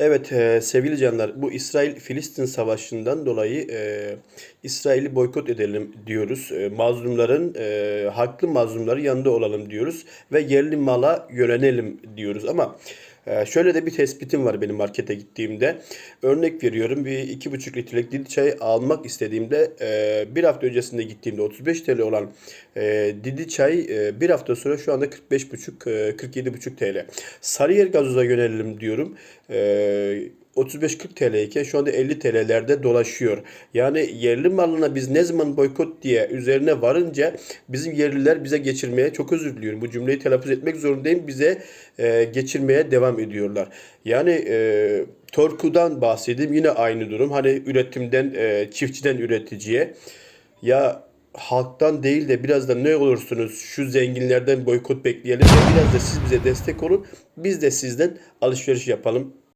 Evet e, sevgili canlar bu İsrail-Filistin savaşından dolayı e, İsrail'i boykot edelim diyoruz. E, mazlumların, e, haklı mazlumların yanında olalım diyoruz ve yerli mala yönelim diyoruz. Ama şöyle de bir tespitim var benim markete gittiğimde. Örnek veriyorum bir iki buçuk litrelik didi çay almak istediğimde e, bir hafta öncesinde gittiğimde 35 TL olan e, didi çay e, bir hafta sonra şu anda 45,5 e, 47,5 TL. Sarıyer gazoza yönelelim diyorum. E, 35-40 TL iken şu anda 50 TL'lerde dolaşıyor. Yani yerli malına biz ne zaman boykot diye üzerine varınca bizim yerliler bize geçirmeye çok özür diliyorum. Bu cümleyi telaffuz etmek zorundayım. Bize e, geçirmeye devam ediyorlar. Yani e, Torku'dan bahsedeyim yine aynı durum. Hani üretimden e, çiftçiden üreticiye ya halktan değil de biraz da ne olursunuz şu zenginlerden boykot bekleyelim ve biraz da siz bize destek olun. Biz de sizden alışveriş yapalım.